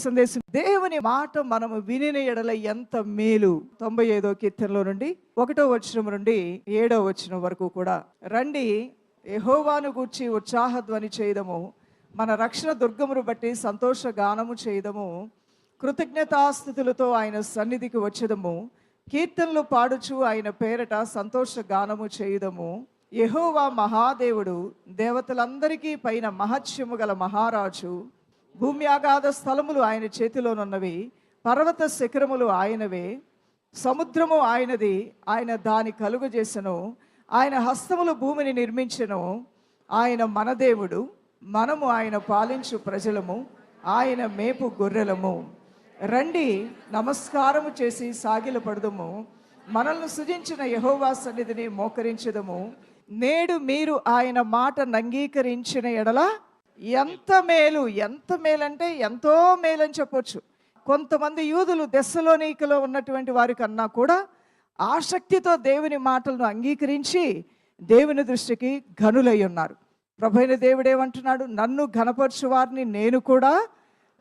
సందేశం. దేవుని మాట మనము వినిన ఎడల ఎంత మేలు. తొంభై ఐదో కీర్తనలో నుండి ఒకటో వచనం నుండి ఏడో వచనం వరకు కూడా. రండి యహోవాను గూర్చి ఉత్సాహధ్వని చేయదము. మన రక్షణ దుర్గమును బట్టి సంతోష గానము చేయదము. కృతజ్ఞతాస్థితులతో ఆయన సన్నిధికి వచ్చేదము. కీర్తనలు పాడుచు ఆయన పేరట సంతోష గానము చేయదము. యహోవా మహాదేవుడు దేవతలందరికీ పైన మహత్యము గల మహారాజు. భూమి ఆగాధ స్థలములు ఆయన చేతిలోనున్నవి పర్వత శిఖరములు ఆయనవే సముద్రము ఆయనది ఆయన దాని కలుగు ఆయన హస్తములు భూమిని నిర్మించను ఆయన మన దేవుడు మనము ఆయన పాలించు ప్రజలము ఆయన మేపు గొర్రెలము. రండి నమస్కారము చేసి సాగిలపడదుము మనల్ని సృజించిన యహోవా సన్నిధిని మోకరించదము. నేడు మీరు ఆయన మాట అంగీకరించిన ఎడల ఎంత మేలు ఎంత మేలంటే ఎంతో మేలని చెప్పొచ్చు. కొంతమంది యూదులు దెస్సలోనికలో ఉన్నటువంటి వారి కన్నా కూడా ఆసక్తితో దేవుని మాటలను అంగీకరించి దేవుని దృష్టికి ఘనులై ఉన్నారు. ప్రభైన దేవుడు ఏమంటున్నాడు? నన్ను ఘనపరచు వారిని నేను కూడా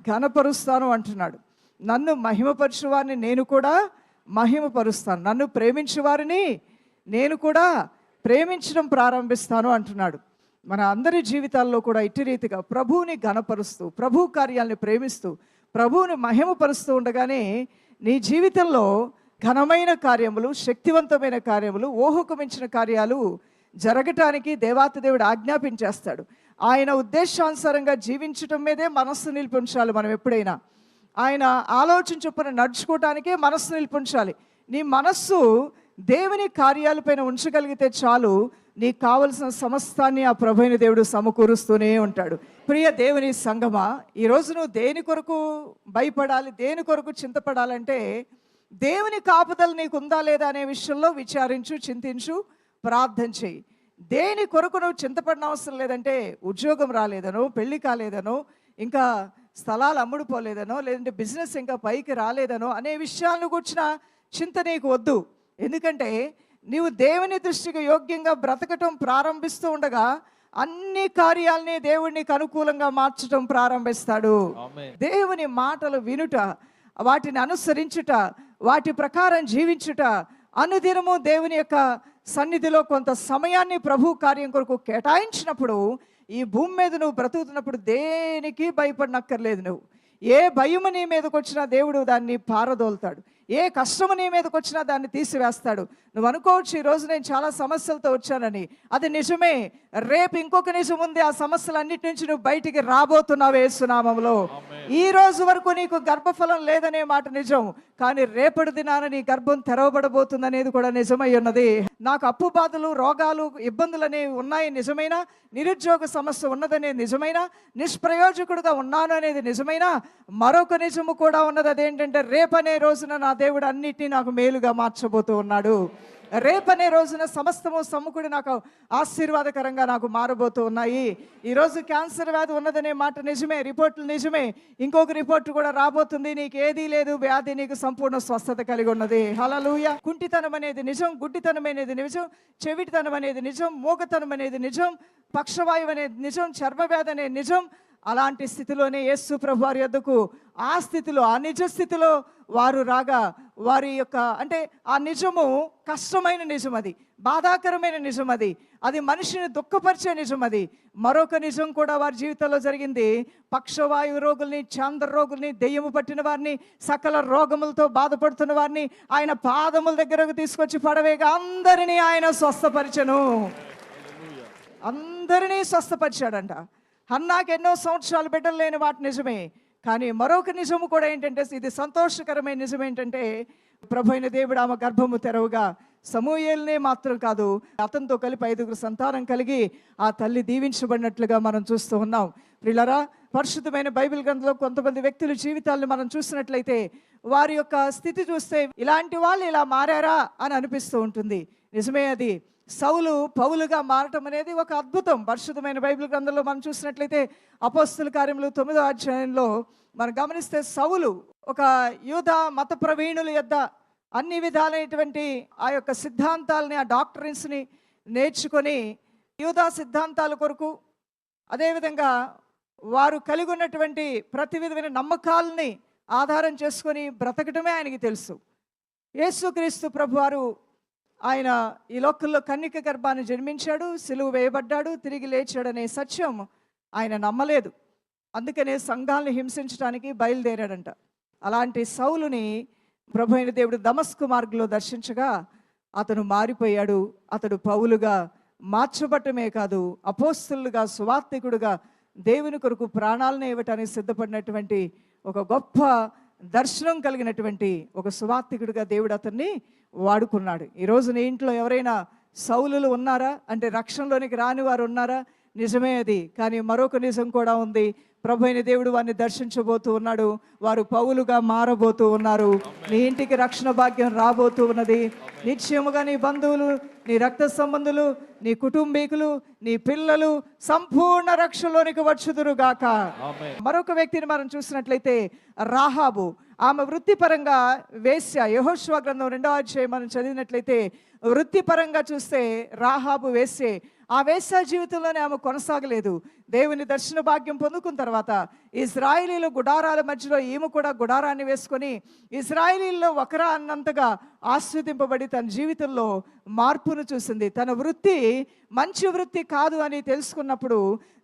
ఘనపరుస్తాను అంటున్నాడు. నన్ను మహిమపరచు వారిని నేను కూడా మహిమపరుస్తాను. నన్ను ప్రేమించు వారిని నేను కూడా ప్రేమించడం ప్రారంభిస్తాను అంటున్నాడు. మన అందరి జీవితాల్లో కూడా ఇట్టి రీతిగా ప్రభువుని ఘనపరుస్తూ ప్రభు కార్యాలని ప్రేమిస్తూ ప్రభువుని మహిమపరుస్తూ ఉండగానే నీ జీవితంలో ఘనమైన కార్యములు శక్తివంతమైన కార్యములు ఓహకు మించిన కార్యాలు జరగటానికి దేవాతి దేవుడు ఆజ్ఞాపించేస్తాడు. ఆయన ఉద్దేశానుసారంగా జీవించటం మీదే మనస్సు నిలిపించాలి మనం ఎప్పుడైనా. ఆయన ఆలోచన చొప్పున నడుచుకోవటానికే మనస్సు నిలిపించాలి. నీ మనస్సు దేవుని కార్యాలపైన ఉంచగలిగితే చాలు నీకు కావలసిన సమస్తాన్ని ఆ ప్రభైన దేవుడు సమకూరుస్తూనే ఉంటాడు. ప్రియ దేవుని సంగమా ఈరోజు నువ్వు దేని కొరకు భయపడాలి దేని కొరకు చింతపడాలంటే దేవుని కాపుదల నీకు ఉందా లేదా అనే విషయంలో విచారించు చింతించు ప్రార్థన చేయి. దేని కొరకు నువ్వు చింతపడిన అవసరం లేదంటే ఉద్యోగం రాలేదనో పెళ్ళి కాలేదనో ఇంకా స్థలాలు అమ్ముడుపోలేదనో లేదంటే బిజినెస్ ఇంకా పైకి రాలేదనో అనే విషయాలను కూర్చిన చింత నీకు వద్దు. ఎందుకంటే నీవు దేవుని దృష్టికి యోగ్యంగా బ్రతకటం ప్రారంభిస్తూ ఉండగా అన్ని కార్యాలని దేవుడు నీకు అనుకూలంగా మార్చడం ప్రారంభిస్తాడు దేవుని మాటలు వినుట వాటిని అనుసరించుట వాటి ప్రకారం జీవించుట అనుదినము దేవుని యొక్క సన్నిధిలో కొంత సమయాన్ని ప్రభు కార్యం కొరకు కేటాయించినప్పుడు ఈ భూమి మీద నువ్వు బ్రతుకుతున్నప్పుడు దేనికి భయపడనక్కర్లేదు నువ్వు. ఏ భయము నీ మీదకి వచ్చినా దేవుడు దాన్ని పారదోలుతాడు. ఏ కష్టము నీ మీదకి వచ్చినా దాన్ని తీసివేస్తాడు. నువ్వు అనుకోవచ్చు ఈరోజు నేను చాలా సమస్యలతో వచ్చానని. అది నిజమే. రేపు ఇంకొక నిజం ఉంది. ఆ సమస్యలన్నిటి నుంచి నువ్వు బయటికి రాబోతున్నావు ఏసునామంలో ఈ రోజు వరకు నీకు గర్భఫలం లేదనే మాట నిజం. కానీ రేపటి దినాన నీ గర్భం తెరవబడబోతుంది అనేది కూడా నిజమై ఉన్నది. నాకు అప్పు బాధలు రోగాలు ఇబ్బందులు అనేవి ఉన్నాయి నిజమైన? నిరుద్యోగ సమస్య ఉన్నదనే నిజమైన? నిష్ప్రయోజకుడుగా ఉన్నాను అనేది నిజమైన? మరొక నిజము కూడా ఉన్నది. అదేంటంటే రేపనే రోజున నా దేవుడు అన్నిటినీ నాకు మేలుగా మార్చబోతూ ఉన్నాడు. రేపనే రోజున సమస్తము సమ్ముకుడి నాకు ఆశీర్వాదకరంగా నాకు మారబోతూ ఉన్నాయి. ఈరోజు క్యాన్సర్ వ్యాధి ఉన్నదనే మాట నిజమే రిపోర్ట్లు నిజమే. ఇంకొక రిపోర్ట్ కూడా రాబోతుంది. నీకు ఏదీ లేదు వ్యాధి నీకు సంపూర్ణ స్వస్థత కలిగి ఉన్నది. హలలుయ కుంటితనం అనేది నిజం గుడ్డితనం అనేది నిజం చెవిటితనం అనేది నిజం మూగతనం అనేది నిజం పక్షవాయువు అనేది నిజం చర్మ వ్యాధి అనేది నిజం అలాంటి స్థితిలోనే యేసు ప్రభు వారి యొద్దకు ఆ స్థితిలో ఆ నిజ స్థితిలో వారు రాగా వారి యొక్క అంటే ఆ నిజము కష్టమైన నిజం అది బాధాకరమైన నిజం అది అది మనిషిని దుఃఖపరిచే నిజం అది. మరొక నిజం కూడా వారి జీవితంలో జరిగింది. పక్షవాయు రోగుల్ని చాంద్ర రోగుల్ని దెయ్యము పట్టిన వారిని సకల రోగములతో బాధపడుతున్న వారిని ఆయన పాదముల దగ్గరకు తీసుకొచ్చి పడవేగా అందరినీ ఆయన స్వస్థపరిచను. అందరినీ స్వస్థపరిచాడంట. హన్నాకి ఎన్నో సంవత్సరాలు బిడ్డలు లేని వాటి నిజమే. కానీ మరొక నిజము కూడా ఏంటంటే ఇది సంతోషకరమైన నిజం ఏంటంటే ప్రభు అయిన దేవుడు ఆమె గర్భము తెరవుగా సమూహేల్నే మాత్రం కాదు అతనితో కలిపి ఐదుగురు సంతానం కలిగి ఆ తల్లి దీవించబడినట్లుగా మనం చూస్తూ ఉన్నాం. ప్రిలరా పరిశుద్ధమైన బైబిల్ గ్రంథంలో కొంతమంది వ్యక్తుల జీవితాలను మనం చూసినట్లయితే వారి యొక్క స్థితి చూస్తే ఇలాంటి వాళ్ళు ఇలా మారారా అని అనిపిస్తూ ఉంటుంది. నిజమే అది. సౌలు పౌలుగా మారటం అనేది ఒక అద్భుతం. పరిశుద్ధమైన బైబిల్ గ్రంథంలో మనం చూసినట్లయితే అపోస్తుల కార్యములు తొమ్మిదో అధ్యాయంలో మనం గమనిస్తే సౌలు ఒక యూధ మత ప్రవీణుల యొద్ద అన్ని విధాలైనటువంటి ఆ యొక్క సిద్ధాంతాలని ఆ డాక్టరీన్స్ని నేర్చుకొని యూదా సిద్ధాంతాల కొరకు అదేవిధంగా వారు కలిగి ఉన్నటువంటి ప్రతి విధమైన నమ్మకాలని ఆధారం చేసుకొని బ్రతకటమే ఆయనకి తెలుసు. యేసుక్రీస్తు ప్రభువారు ఆయన ఈ లోకల్లో కన్నిక గర్భాన్ని జన్మించాడు సిలువు వేయబడ్డాడు తిరిగి లేచాడనే సత్యం ఆయన నమ్మలేదు. అందుకనే సంఘాలను హింసించడానికి బయలుదేరాడంట. అలాంటి సౌలుని ప్రభు అయిన దేవుడు దమస్కు మార్గంలో దర్శించగా అతను మారిపోయాడు. అతడు పౌలుగా మార్చబట్టమే కాదు అపోస్తులుగా సువార్థికుడుగా దేవుని కొరకు ప్రాణాలను ఇవ్వటానికి సిద్ధపడినటువంటి ఒక గొప్ప దర్శనం కలిగినటువంటి ఒక సువార్థికుడిగా దేవుడు అతన్ని వాడుకున్నాడు. ఈరోజు నీ ఇంట్లో ఎవరైనా సౌలులు ఉన్నారా? అంటే రక్షణలోనికి రాని వారు ఉన్నారా? నిజమే అది. కానీ మరొక నిజం కూడా ఉంది. ప్రభు అయిన దేవుడు వారిని దర్శించబోతూ ఉన్నాడు. వారు పౌలుగా మారబోతూ ఉన్నారు. నీ ఇంటికి రక్షణ భాగ్యం రాబోతూ ఉన్నది. నిశ్చయముగా నీ బంధువులు నీ రక్త సంబంధులు నీ కుటుంబీకులు నీ పిల్లలు సంపూర్ణ రక్షణలోనికి వచ్చుదురుగాక. మరొక వ్యక్తిని మనం చూసినట్లయితే రాహాబు. ఆమె వృత్తిపరంగా వేశ్య యహోశ్వ గ్రంథం రెండవ అధ్యాయం మనం చదివినట్లయితే వృత్తిపరంగా చూస్తే రాహాబు వేసే ఆ వేశ్య జీవితంలోనే ఆమె కొనసాగలేదు. దేవుని దర్శన భాగ్యం పొందుకున్న తర్వాత ఇజ్రాయిలీలు గుడారాల మధ్యలో ఈమె కూడా గుడారాన్ని వేసుకొని ఇజ్రాయిలీల్లో ఒకరా అన్నంతగా ఆస్వాదింపబడి తన జీవితంలో మార్పును చూసింది. తన వృత్తి మంచి వృత్తి కాదు అని తెలుసుకున్నప్పుడు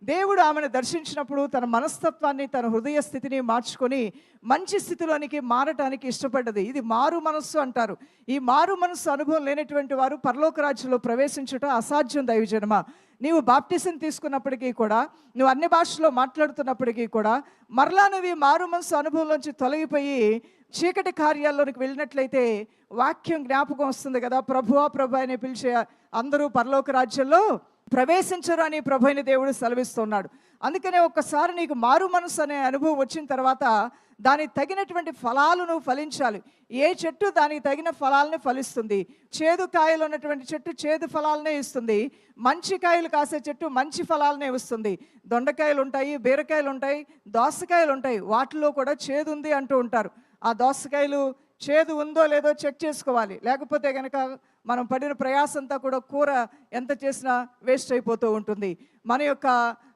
దేవుడు ఆమెను దర్శించినప్పుడు తన మనస్తత్వాన్ని తన హృదయ స్థితిని మార్చుకొని మంచి స్థితిలోనికి మారటానికి ఇష్టపడ్డది. ఇది మారు మనస్సు అంటారు. ఈ మారు మనస్సు అనుభవం లేనటువంటి వారు పరలోక రాజ్యంలో ప్రవేశించుట అసాధ్యం దైవజనమా? నీవు బాప్టిజం తీసుకున్నప్పటికీ కూడా నువ్వు అన్ని భాషలో మాట్లాడుతున్నప్పటికీ కూడా మరలా నువ్వు ఈ మారు మనసు అనుభవంలోంచి తొలగిపోయి చీకటి కార్యాల్లోనికి వెళ్ళినట్లయితే వాక్యం జ్ఞాపకం వస్తుంది కదా ప్రభువా ప్రభు అని పిలిచే అందరూ పరలోక రాజ్యంలో ప్రవేశించరు అని ప్రభు దేవుడు సెలవిస్తున్నాడు. అందుకనే ఒక్కసారి నీకు మారు మనసు అనే అనుభవం వచ్చిన తర్వాత దానికి తగినటువంటి ఫలాలు నువ్వు ఫలించాలి. ఏ చెట్టు దానికి తగిన ఫలాలను ఫలిస్తుంది? చేదు కాయలు ఉన్నటువంటి చెట్టు చేదు ఫలాలనే ఇస్తుంది. మంచి కాయలు కాసే చెట్టు మంచి ఫలాలనే ఇస్తుంది. దొండకాయలు ఉంటాయి బీరకాయలు ఉంటాయి దోసకాయలు ఉంటాయి. వాటిలో కూడా చేదు ఉంది అంటూ ఉంటారు. ఆ దోసకాయలు చేదు ఉందో లేదో చెక్ చేసుకోవాలి. లేకపోతే కనుక మనం పడిన ప్రయాసంతా కూడా కూర ఎంత చేసినా వేస్ట్ అయిపోతూ ఉంటుంది. మన యొక్క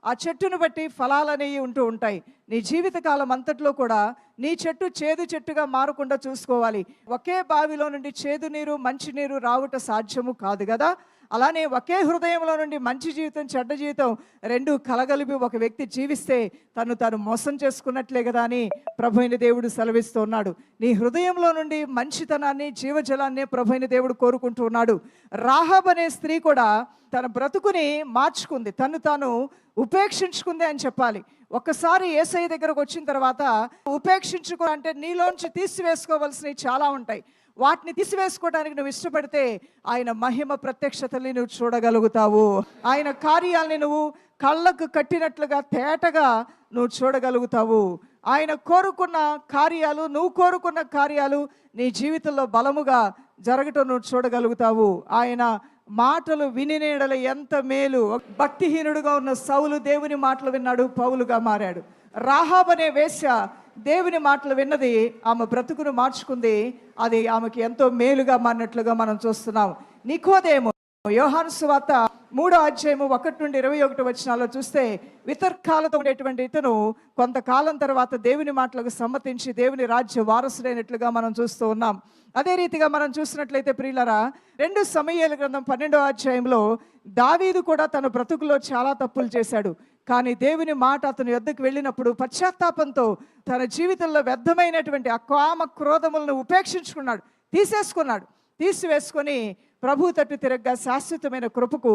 ఆ చెట్టును బట్టి ఫలాలు అనేవి ఉంటూ ఉంటాయి. నీ జీవితకాలం అంతట్లో కూడా నీ చెట్టు చేదు చెట్టుగా మారకుండా చూసుకోవాలి. ఒకే బావిలో నుండి చేదు నీరు మంచి నీరు రావుట సాధ్యము కాదు కదా? అలానే ఒకే హృదయంలో నుండి మంచి జీవితం చెడ్డ జీవితం రెండు కలగలిపి ఒక వ్యక్తి జీవిస్తే తను తను మోసం చేసుకున్నట్లే కదా అని ప్రభు అయిన దేవుడు సెలవిస్తూ ఉన్నాడు. నీ హృదయంలో నుండి మంచితనాన్ని జీవజలాన్ని ప్రభు అయిన దేవుడు కోరుకుంటూ ఉన్నాడు. రాహబ్ అనే స్త్రీ కూడా తన బ్రతుకుని మార్చుకుంది. తను తాను ఉపేక్షించుకుంది అని చెప్పాలి. ఒక్కసారి ఏసఐ దగ్గరకు వచ్చిన తర్వాత ఉపేక్షించుకో అంటే నీలోంచి తీసివేసుకోవాల్సినవి చాలా ఉంటాయి. వాటిని తీసివేసుకోవడానికి నువ్వు ఇష్టపడితే ఆయన మహిమ ప్రత్యక్షతల్ని నువ్వు చూడగలుగుతావు. ఆయన కార్యాలని నువ్వు కళ్ళకు కట్టినట్లుగా తేటగా నువ్వు చూడగలుగుతావు. ఆయన కోరుకున్న కార్యాలు నువ్వు కోరుకున్న కార్యాలు నీ జీవితంలో బలముగా జరగటం నువ్వు చూడగలుగుతావు. ఆయన మాటలు వినినేడల ఎంత మేలు. భక్తిహీనుడుగా ఉన్న సౌలు దేవుని మాటలు విన్నాడు పౌలుగా మారాడు. రాహాబ్ అనే వేశ్య దేవుని మాటలు విన్నది ఆమె బ్రతుకును మార్చుకుంది. అది ఆమెకి ఎంతో మేలుగా మారినట్లుగా మనం చూస్తున్నాం. నికోదేమో యోహాను సువార్త మూడో అధ్యాయము ఒకటి నుండి ఇరవై ఒకటి వచ్చినాలో చూస్తే వితర్కాలతో ఉండేటువంటి ఇతను కొంతకాలం తర్వాత దేవుని మాటలకు సమ్మతించి దేవుని రాజ్య వారసుడైనట్లుగా మనం చూస్తూ ఉన్నాం. అదే రీతిగా మనం చూసినట్లయితే ప్రియులరా రెండు సమయాల గ్రంథం పన్నెండో అధ్యాయంలో దావీదు కూడా తన బ్రతుకులో చాలా తప్పులు చేశాడు. కానీ దేవుని మాట అతను యొద్దకు వెళ్ళినప్పుడు పశ్చాత్తాపంతో తన జీవితంలో వ్యర్థమైనటువంటి ఆ కామ క్రోధములను ఉపేక్షించుకున్నాడు తీసేసుకున్నాడు. తీసివేసుకొని ప్రభు తట్టు తిరగ్గా శాశ్వతమైన కృపకు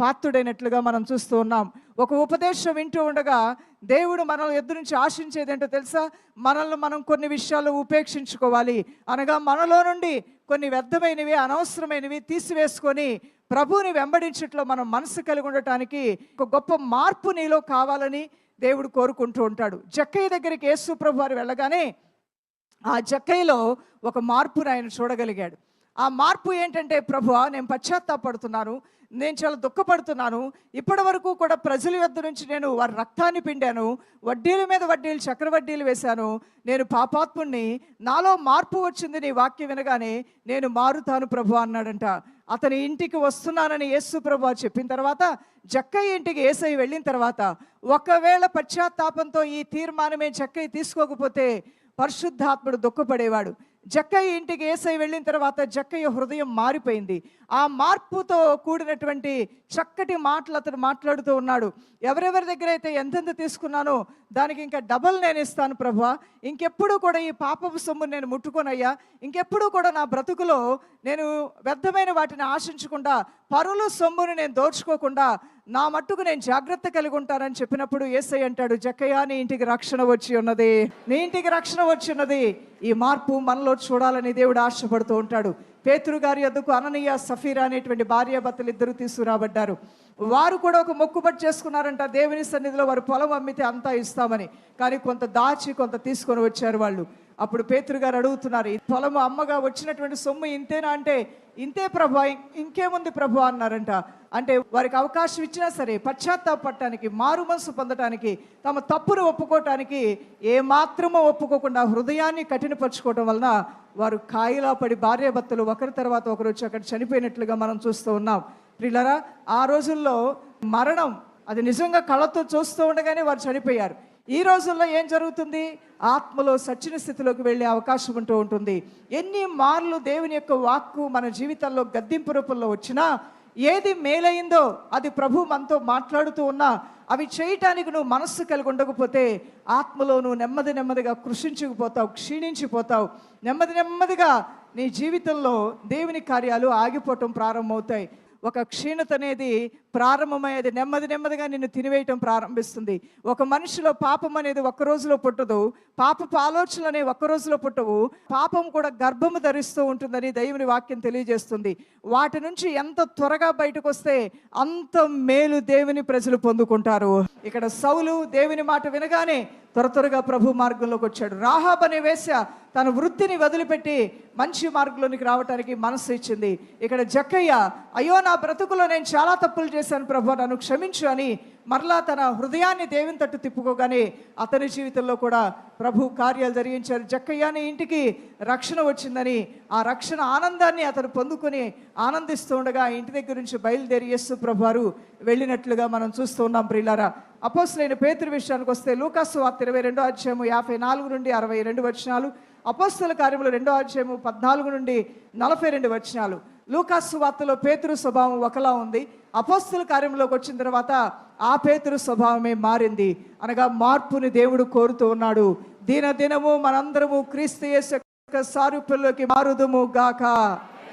పాత్రుడైనట్లుగా మనం చూస్తూ ఉన్నాం. ఒక ఉపదేశం వింటూ ఉండగా దేవుడు మనల్ని ఎదురు నుంచి ఆశించేది ఏంటో తెలుసా? మనల్ని మనం కొన్ని విషయాలు ఉపేక్షించుకోవాలి అనగా మనలో నుండి కొన్ని వ్యర్థమైనవి అనవసరమైనవి తీసివేసుకొని ప్రభువుని వెంబడించట్లో మనం మనసు కలిగి ఉండటానికి ఒక గొప్ప మార్పు నీలో కావాలని దేవుడు కోరుకుంటూ ఉంటాడు. జక్కయ్య దగ్గరికి యేసు ప్రభు వారు వెళ్ళగానే ఆ జక్కయ్యలో ఒక మార్పును ఆయన చూడగలిగాడు. ఆ మార్పు ఏంటంటే ప్రభు నేను పశ్చాత్తాపడుతున్నాను నేను చాలా దుఃఖపడుతున్నాను. ఇప్పటి వరకు కూడా ప్రజల యొద్ నుంచి నేను వారి రక్తాన్ని పిండాను వడ్డీల మీద వడ్డీలు చక్రవడ్డీలు వేశాను. నేను పాపాత్ముణ్ణి నాలో మార్పు వచ్చింది నీ వాక్యం వినగానే నేను మారుతాను ప్రభు అన్నాడంట. అతని ఇంటికి వస్తున్నానని యేసు ప్రభు చెప్పిన తర్వాత జక్కయ్య ఇంటికి ఏసై వెళ్ళిన తర్వాత ఒకవేళ పశ్చాత్తాపంతో ఈ తీర్మానమే జక్కయ్య తీసుకోకపోతే పరిశుద్ధాత్ముడు దుఃఖపడేవాడు. జక్కయ్య ఇంటికి ఏసై వెళ్ళిన తర్వాత జక్కయ్య హృదయం మారిపోయింది. ఆ మార్పుతో కూడినటువంటి చక్కటి మాటలు అతను మాట్లాడుతూ ఉన్నాడు. ఎవరెవరి దగ్గర అయితే ఎంతెంత తీసుకున్నానో దానికి ఇంకా డబల్ నేను ఇస్తాను ప్రభా ఇంకెప్పుడు కూడా ఈ పాపపు సొమ్ము నేను ముట్టుకోనయ్యా. ఇంకెప్పుడు కూడా నా బ్రతుకులో నేను వ్యర్థమైన వాటిని ఆశించకుండా పరుల సొమ్ముని నేను దోచుకోకుండా నా మట్టుకు నేను జాగ్రత్త కలిగి ఉంటానని చెప్పినప్పుడు ఏసై అంటాడు జక్కయ్య నీ ఇంటికి రక్షణ వచ్చి ఉన్నది. నీ ఇంటికి రక్షణ వచ్చి ఉన్నది. ఈ మార్పు మనలో చూడాలని దేవుడు ఆశపడుతూ ఉంటాడు. పేతురు గారి వద్దకు అననీయ సఫీరా అనేటువంటి భార్యాభర్తలు ఇద్దరు తీసుకురాబడ్డారు. వారు కూడా ఒక మొక్కుబడి చేసుకున్నారంట. దేవుని సన్నిధిలో వారు పొలం అమ్మితే అంతా ఇస్తామని. కానీ కొంత దాచి కొంత తీసుకొని వచ్చారు వాళ్ళు. అప్పుడు పేతురు గారు అడుగుతున్నారు ఈ పొలము అమ్మగా వచ్చినటువంటి సొమ్ము ఇంతేనా? అంటే ఇంతే ప్రభు ఇంకేముంది ప్రభు? అన్నారంట. అంటే వారికి అవకాశం ఇచ్చినా సరే పశ్చాత్తాపడటానికి మారు మనసు పొందటానికి తమ తప్పును ఒప్పుకోవటానికి ఏమాత్రమో ఒప్పుకోకుండా హృదయాన్ని కఠినపరచుకోవడం వలన వారు కాయిలా పడి భార్యాభర్తలు ఒకరి తర్వాత ఒకరు వచ్చి అక్కడ చనిపోయినట్లుగా మనం చూస్తూ ఉన్నాం. ప్రిల్లరా ఆ రోజుల్లో మరణం అది నిజంగా కళ్ళతో చూస్తూ ఉండగానే వారు చనిపోయారు. ఈ రోజుల్లో ఏం జరుగుతుంది? ఆత్మలో సచ్చిన స్థితిలోకి వెళ్ళే అవకాశం ఉంటూ ఉంటుంది. ఎన్ని మార్లు దేవుని యొక్క వాక్కు మన జీవితంలో గద్దింపు రూపంలో వచ్చినా ఏది మేలైందో అది ప్రభు మనతో మాట్లాడుతూ ఉన్నా అవి చేయటానికి నువ్వు మనస్సు కలిగి ఉండకపోతే ఆత్మలో నువ్వు నెమ్మది నెమ్మదిగా కృషించుకుపోతావు క్షీణించిపోతావు. నెమ్మది నెమ్మదిగా నీ జీవితంలో దేవుని కార్యాలు ఆగిపోవటం ప్రారంభమవుతాయి. ఒక క్షీణత అనేది ప్రారంభమయ్యేది నెమ్మది నెమ్మదిగా నిన్ను తినివేయటం ప్రారంభిస్తుంది. ఒక మనిషిలో పాపం అనేది ఒక్క రోజులో పుట్టదు. పాపపు ఆలోచనలు అనేవి ఒక్క రోజులో పుట్టవు. పాపం కూడా గర్భము ధరిస్తూ ఉంటుందని దైవుని వాక్యం తెలియజేస్తుంది. వాటి నుంచి ఎంత త్వరగా బయటకు వస్తే అంత మేలు దేవుని ప్రజలు పొందుకుంటారు. ఇక్కడ సౌలు దేవుని మాట వినగానే త్వర త్వరగా ప్రభు మార్గంలోకి వచ్చాడు. రాహాబ్ అనే వేశ్య తన వృత్తిని వదిలిపెట్టి మంచి మార్గంలోనికి రావడానికి మనసు ఇచ్చింది. ఇక్కడ జక్కయ్య అయ్యో నా బ్రతుకులో నేను చాలా తప్పులు చేశాను. ప్రభు నన్ను క్షమించు అని మరలా తన హృదయాన్ని దేవుని తట్టు తిప్పుకోగానే అతని జీవితంలో కూడా ప్రభు కార్యాలు జరిగించారు. జక్కయ్యని ఇంటికి రక్షణ వచ్చిందని ఆ రక్షణ ఆనందాన్ని అతను పొందుకొని ఆనందిస్తూ ఉండగా ఇంటి దగ్గర నుంచి బయలుదేరి యేసు ప్రభువారు వెళ్ళినట్లుగా మనం చూస్తూ ఉన్నాం ప్రియులారా. అపోస్తులైన పేతురు విషయానికి వస్తే లూకాసు వార్త ఇరవై రెండో అధ్యాయము యాభై నాలుగు నుండి అరవై రెండు వచనాలు అపోస్తుల కార్యములు రెండో అధ్యాయము పద్నాలుగు నుండి నలభై రెండు వచనాలు. లూకాసు వార్తలో పేతురు స్వభావం ఒకలా ఉంది. అపోస్తుల కార్యంలోకి వచ్చిన తర్వాత ఆ పేతురు స్వభావమే మారింది. అనగా మార్పుని దేవుడు కోరుతూ ఉన్నాడు. దీన దినము మనందరము క్రీస్తు యొక్క సారూప్యంలోకి మారుదుము గాక.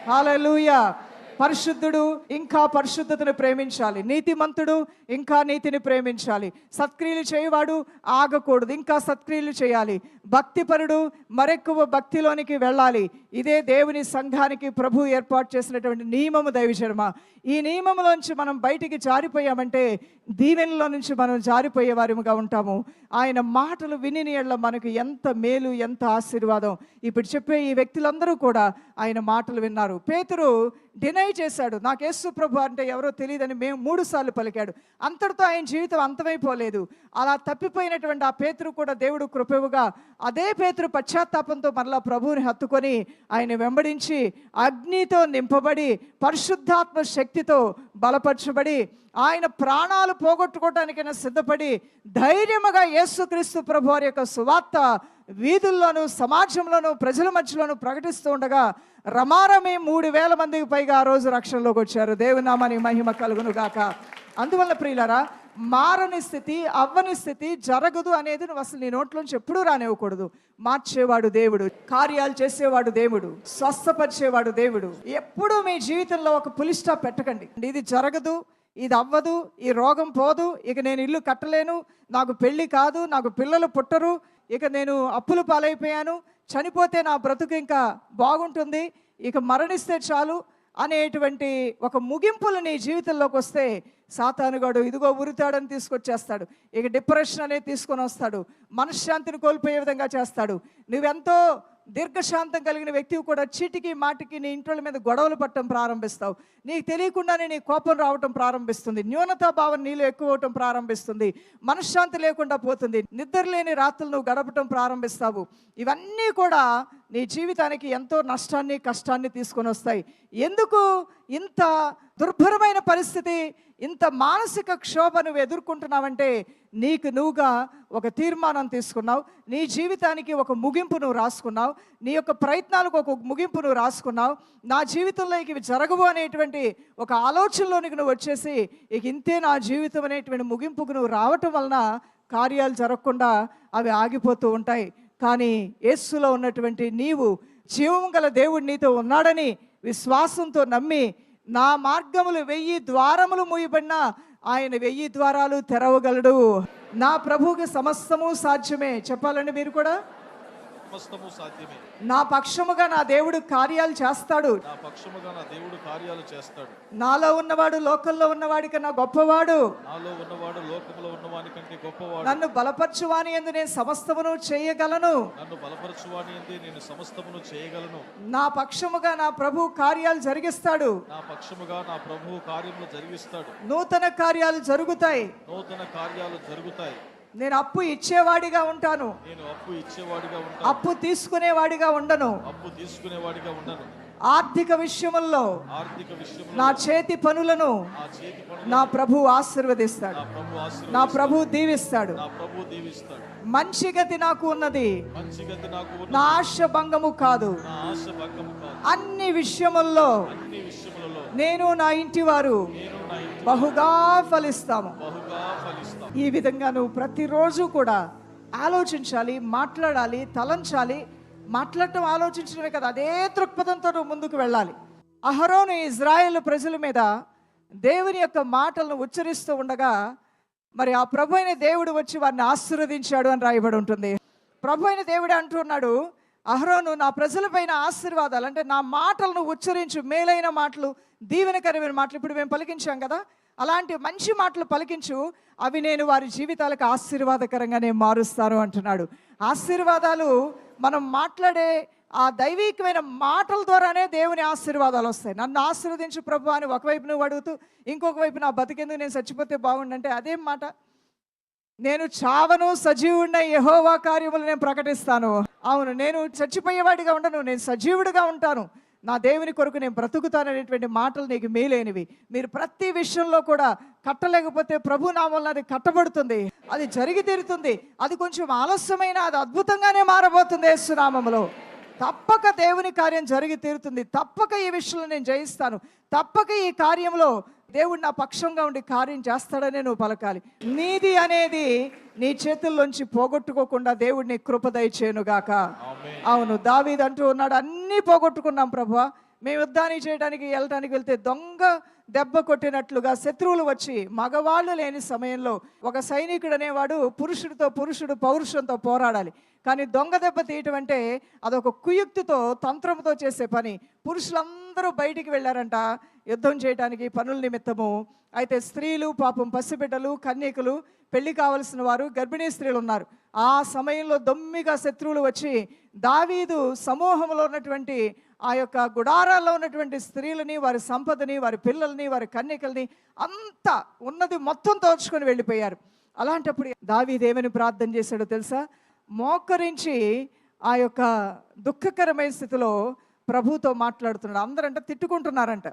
హాలూయా పరిశుద్ధుడు ఇంకా పరిశుద్ధతను ప్రేమించాలి. నీతిమంతుడు ఇంకా నీతిని ప్రేమించాలి. సత్క్రియలు చేయవాడు ఆగకూడదు. ఇంకా సత్క్రియలు చేయాలి. భక్తిపరుడు మరెక్కువ భక్తిలోనికి వెళ్ళాలి. ఇదే దేవుని సంఘానికి ప్రభు ఏర్పాటు చేసినటువంటి నియమము దైవచర్మ ఈ నియమంలోంచి మనం బయటికి జారిపోయామంటే దీవెనలో నుంచి మనం జారిపోయే వారిగా ఉంటాము. ఆయన మాటలు విని నీళ్ళ మనకు ఎంత మేలు ఎంత ఆశీర్వాదం. ఇప్పుడు చెప్పే ఈ వ్యక్తులందరూ కూడా ఆయన మాటలు విన్నారు. పేతురు డినై చేశాడు. నాకు యేసు ప్రభు అంటే ఎవరో తెలియదని మేము మూడు సార్లు పలికాడు. అంతటితో ఆయన జీవితం అంతమైపోలేదు. అలా తప్పిపోయినటువంటి ఆ పేతురు కూడా దేవుడు కృపవుగా అదే పేతురు పశ్చాత్తాపంతో మరలా ప్రభువుని హత్తుకొని ఆయన వెంబడించి అగ్నితో నింపబడి పరిశుద్ధాత్మ శక్తితో బలపరచబడి ఆయన ప్రాణాలు పోగొట్టుకోవటానికైనా సిద్ధపడి ధైర్యముగా యేసుక్రీస్తు ప్రభు వారి యొక్క సువార్త వీధుల్లోనూ సమాజంలోనూ ప్రజల మధ్యలోనూ ప్రకటిస్తూ ఉండగా రమారమే మూడు వేల మందికి పైగా ఆ రోజు రక్షణలోకి వచ్చారు. దేవునామాని మహిమ కలుగును గాక. అందువల్ల ప్రియులరా మారని స్థితి అవ్వని స్థితి జరగదు అనేది నువ్వు అసలు నీ నోట్లోంచి ఎప్పుడూ రానివ్వకూడదు. మార్చేవాడు దేవుడు కార్యాలు చేసేవాడు దేవుడు స్వస్థపరిచేవాడు దేవుడు. ఎప్పుడూ మీ జీవితంలో ఒక పులి స్టాప్ పెట్టకండి. ఇది జరగదు ఇది అవ్వదు ఈ రోగం పోదు ఇక నేను ఇల్లు కట్టలేను నాకు పెళ్ళి కాదు నాకు పిల్లలు పుట్టరు ఇక నేను అప్పులు పాలైపోయాను చనిపోతే నా బ్రతుకు ఇంకా బాగుంటుంది ఇక మరణిస్తే చాలు అనేటువంటి ఒక ముగింపులు నీ జీవితంలోకి వస్తే సాతానుగాడు ఇదిగో ఉరితాడని తీసుకొచ్చేస్తాడు ఇక డిప్రెషన్ అనేది తీసుకొని వస్తాడు మనశ్శాంతిని కోల్పోయే విధంగా చేస్తాడు. నువ్వెంతో దీర్ఘశాంతం కలిగిన వ్యక్తివి కూడా చీటికి మాటికి నీ ఇంట్లో మీద గొడవలు పట్టడం ప్రారంభిస్తావు. నీకు తెలియకుండానే నీ కోపం రావటం ప్రారంభిస్తుంది. న్యూనతా భావం నీలో ఎక్కువ అవటం ప్రారంభిస్తుంది. మనశ్శాంతి లేకుండా పోతుంది. నిద్ర లేని రాత్రులు నువ్వు గడపటం ప్రారంభిస్తావు. ఇవన్నీ కూడా నీ జీవితానికి ఎంతో నష్టాన్ని కష్టాన్ని తీసుకొని వస్తాయి. ఎందుకు? ఇంత దుర్భరమైన పరిస్థితి ఇంత మానసిక క్షోభ నువ్వు ఎదుర్కొంటున్నావంటే నీకు నువ్వుగా ఒక తీర్మానం తీసుకున్నావు నీ జీవితానికి ఒక ముగింపు నువ్వు రాసుకున్నావు నీ యొక్క ప్రయత్నాలకు ఒక ముగింపు నువ్వు రాసుకున్నావు నా జీవితంలో ఇక ఇవి జరగవు అనేటువంటి ఒక ఆలోచనలోనికి నువ్వు వచ్చేసి ఇక ఇంతే నా జీవితం అనేటువంటి ముగింపుకు నువ్వు రావటం వలన కార్యాలు జరగకుండా అవి ఆగిపోతూ ఉంటాయి. కానీ యేస్సులో ఉన్నటువంటి నీవు జీవం గల దేవుడు నీతో ఉన్నాడని విశ్వాసంతో నమ్మి నా మార్గములు వెయ్యి ద్వారములు మూయబడినా ఆయన వెయ్యి ద్వారాలు తెరవగలడు. నా ప్రభువుకి సమస్తము సాధ్యమే. చెప్పాలండి మీరు కూడా? సమస్తము సాధ్యమే. నా పక్షముగా నా దేవుడు కార్యాలు చేస్తాడు. నా పక్షముగా నా దేవుడు కార్యాలు చేస్తాడు. నాలో ఉన్నవాడు లోకల్లో ఉన్నవాడి కన్నా గొప్పవాడు. నాలో ఉన్నవాడు లోకములో ఉన్నవాని కంటే గొప్పవాడు. నన్ను బలపరచువాని ఎందు నేను సమస్తమును చేయగలను. నన్ను బలపరచువాని అందే నేను సమస్తమును చేయగలను. నా పక్షముగా నా ప్రభు కార్యాలు జరిగిస్తాడు. నా పక్షముగా నా ప్రభువు కార్యములు జరిగిస్తాడు. నూతన కార్యాలు జరుగుతాయి. నూతన కార్యాలు జరుగుతాయి. నేను అప్పు ఇచ్చేవాడిగా ఉంటాను. నేను అప్పు ఇచ్చేవాడిగా ఉంటాను. అప్పు తీసుకునేవాడిగా ఉండను. అప్పు తీసుకునేవాడిగా ఉండను. ఆర్థిక విషయముల్లో ఆర్థిక విషయంలో నా చేతి పనులను నా చేతి పనులు నా ప్రభు ఆశీర్వదిస్తాడు. నా ప్రభు ఆశీర్వ నా ప్రభు దీవిస్తాడు. నా ప్రభు దీవిస్తాడు. మంచి గతి నాకు ఉన్నది. మంచి గతి నాకు ఉన్న నా ఆశ భంగము కాదు. నా ఆశ భంగము కాదు. అన్ని విషయముల్లో అన్ని విషయములలో నేను నా ఇంటి వారు నేను బహుగా ఫలిస్తాము. ఈ విధంగా నువ్వు ప్రతిరోజు కూడా ఆలోచించాలి మాట్లాడాలి తలంచాలి. మాట్లాడటం ఆలోచించడమే కదా అదే దృక్పథంతో నువ్వు ముందుకు వెళ్ళాలి. అహరోను ఇజ్రాయేల్ ప్రజల మీద దేవుని యొక్క మాటలను ఉచ్చరిస్తూ ఉండగా మరి ఆ ప్రభు అయిన దేవుడు వచ్చి వారిని ఆశీర్వదించాడు అని రాయబడి ఉంటుంది. ప్రభు అయిన దేవుడు అంటున్నాడు అహరోను నా ప్రజలపైన ఆశీర్వాదాలు అంటే నా మాటలను ఉచ్చరించు మేలైన మాటలు దీవెనకరమైన మాటలు ఇప్పుడు మేము పలికించాం కదా? అలాంటి మంచి మాటలు పలికించు అవి నేను వారి జీవితాలకు ఆశీర్వాదకరంగానే మారుస్తాను అంటున్నాడు. ఆశీర్వాదాలు మనం మాట్లాడే ఆ దైవికమైన మాటల ద్వారానే దేవుని ఆశీర్వాదాలు వస్తాయి. నన్ను ఆశీర్వదించు ప్రభు అని ఒకవైపు నువ్వు అడుగుతూ ఇంకొక వైపు నా బతికేందుకు నేను చచ్చిపోతే బాగుండంటే అదేం మాట? నేను చావను సజీవుడిన యహోవా కార్యములు నేను ప్రకటిస్తాను. అవును నేను చచ్చిపోయేవాడిగా ఉండను నేను సజీవుడిగా ఉంటాను. నా దేవుని కొరకు నేను బ్రతుకుతాననేటువంటి మాటలు నీకు మేలైనవి. మీరు ప్రతి విషయంలో కూడా కట్టలేకపోతే ప్రభు నామల్ని అది కట్టబడుతుంది అది జరిగి తీరుతుంది అది కొంచెం ఆలస్యమైన అది అద్భుతంగానే మారబోతుంది యేసునామంలో తప్పక దేవుని కార్యం జరిగి తీరుతుంది తప్పక ఈ విషయంలో నేను జయిస్తాను తప్పక ఈ కార్యంలో దేవుడు నా పక్షంగా ఉండి కార్యం చేస్తాడనే నువ్వు పలకాలి. నీది అనేది నీ చేతుల్లోంచి పోగొట్టుకోకుండా దేవుడిని కృపదయ చేయనుగాక అవును దావీద్ అంటూ ఉన్నాడు అన్నీ పోగొట్టుకున్నాం ప్రభా. మేము యుద్ధాన్ని చేయడానికి వెళ్ళడానికి వెళ్తే దొంగ దెబ్బ కొట్టినట్లుగా శత్రువులు వచ్చి మగవాళ్ళు లేని సమయంలో ఒక సైనికుడు అనేవాడు పురుషుడితో పురుషుడు పౌరుషంతో పోరాడాలి. కానీ దొంగ దెబ్బ తీయటం అంటే అదొక కుయుక్తితో తంత్రంతో చేసే పని. పురుషులందరూ బయటికి వెళ్ళారంట. యుద్ధం చేయడానికి పనుల నిమిత్తము. అయితే స్త్రీలు పాపం పసిబిడ్డలు కన్యకులు పెళ్ళి కావలసిన వారు గర్భిణీ స్త్రీలు ఉన్నారు. ఆ సమయంలో దొమ్మిగా శత్రువులు వచ్చి దావీదు సమూహంలో ఉన్నటువంటి ఆ యొక్క గుడారాల్లో ఉన్నటువంటి స్త్రీలని వారి సంపదని వారి పిల్లల్ని వారి కన్యకల్ని అంతా ఉన్నది మొత్తం తోచుకొని వెళ్ళిపోయారు. అలాంటప్పుడు దావీదేమని ప్రార్థన చేశాడో తెలుసా? మోకరించి ఆ యొక్క దుఃఖకరమైన స్థితిలో ప్రభుతో మాట్లాడుతున్నాడు. అందరంట తిట్టుకుంటున్నారంట.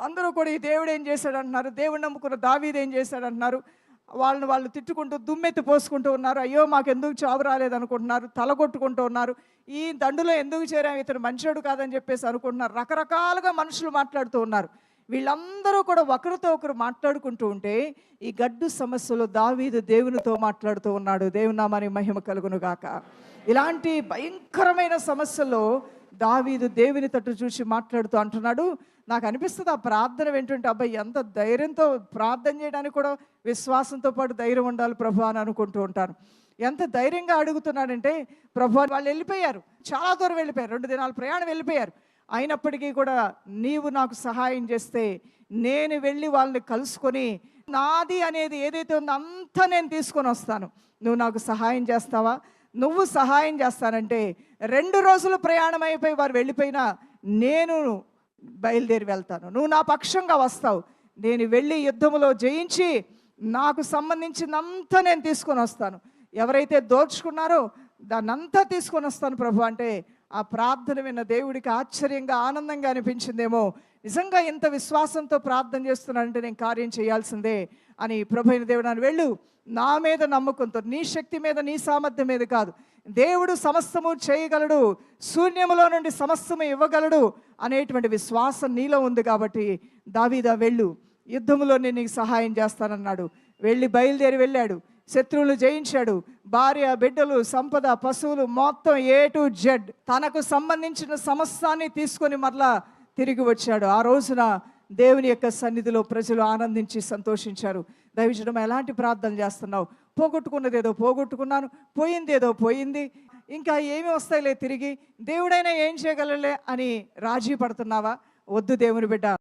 అందరూ కూడా ఈ దేవుడు ఏం చేశాడు అంటున్నారు దేవుడు నమ్ముకున్న దావీదు ఏం చేశాడు అంటున్నారు వాళ్ళని వాళ్ళు తిట్టుకుంటూ దుమ్మెత్తి పోసుకుంటూ ఉన్నారు. అయ్యో మాకు ఎందుకు చావు రాలేదు అనుకుంటున్నారు. తలగొట్టుకుంటూ ఉన్నారు. ఈ దండులో ఎందుకు చేరాం? ఇతను మంచోడు కాదని చెప్పేసి అనుకుంటున్నారు. రకరకాలుగా మనుషులు మాట్లాడుతూ ఉన్నారు. వీళ్ళందరూ కూడా ఒకరితో ఒకరు మాట్లాడుకుంటూ ఉంటే ఈ గడ్డు సమస్యలో దావీదు దేవునితో మాట్లాడుతూ ఉన్నాడు. దేవునామాని మహిమ కలుగును గాక ఇలాంటి భయంకరమైన సమస్యల్లో దావీదు దేవుని తట్టు చూసి మాట్లాడుతూ అంటున్నాడు నాకు అనిపిస్తుంది ఆ ప్రార్థన ఏంటంటే అబ్బాయి ఎంత ధైర్యంతో ప్రార్థన చేయడానికి కూడా విశ్వాసంతో పాటు ధైర్యం ఉండాలి ప్రభు అని అనుకుంటూ ఉంటాను. ఎంత ధైర్యంగా అడుగుతున్నాడంటే ప్రభు వాళ్ళు వెళ్ళిపోయారు. చాలా దూరం వెళ్ళిపోయారు. రెండు దినాలు ప్రయాణం వెళ్ళిపోయారు. అయినప్పటికీ కూడా నీవు నాకు సహాయం చేస్తే నేను వెళ్ళి వాళ్ళని కలుసుకొని నాది అనేది ఏదైతే ఉందో అంతా నేను తీసుకొని వస్తాను. నువ్వు నాకు సహాయం చేస్తావా? నువ్వు సహాయం చేస్తానంటే రెండు రోజులు ప్రయాణం అయిపోయి వారు వెళ్ళిపోయినా నేను బయలుదేరి వెళ్తాను. నువ్వు నా పక్షంగా వస్తావు. నేను వెళ్ళి యుద్ధములో జయించి నాకు సంబంధించినంతా నేను తీసుకొని వస్తాను. ఎవరైతే దోచుకున్నారో దాన్నంతా తీసుకొని వస్తాను ప్రభు. అంటే ఆ ప్రార్థన విన్న దేవుడికి ఆశ్చర్యంగా ఆనందంగా అనిపించిందేమో. నిజంగా ఇంత విశ్వాసంతో ప్రార్థన చేస్తున్నానంటే నేను కార్యం చేయాల్సిందే. అని ప్రభు అయిన దేవుడు అని వెళ్ళు నా మీద నమ్మకంతో నీ శక్తి మీద నీ సామర్థ్యం మీద కాదు. దేవుడు సమస్తము చేయగలడు శూన్యములో నుండి సమస్తము ఇవ్వగలడు అనేటువంటి విశ్వాసం నీలో ఉంది కాబట్టి దావీదా వెళ్ళు యుద్ధములో నేను నీకు సహాయం చేస్తానన్నాడు. వెళ్ళి బయలుదేరి వెళ్ళాడు శత్రువులు జయించాడు భార్య బిడ్డలు సంపద పశువులు మొత్తం ఏ టు జెడ్ తనకు సంబంధించిన సమస్తాన్ని తీసుకొని మరలా తిరిగి వచ్చాడు. ఆ రోజున దేవుని యొక్క సన్నిధిలో ప్రజలు ఆనందించి సంతోషించారు. దయవించడం ఎలాంటి ప్రార్థన చేస్తున్నావు? పోగొట్టుకున్నది ఏదో పోగొట్టుకున్నాను పోయింది ఏదో పోయింది ఇంకా ఏమి వస్తాయిలే తిరిగి దేవుడైనా ఏం చేయగలలే అని రాజీ పడుతున్నావా వద్దు దేవుని బిడ్డ.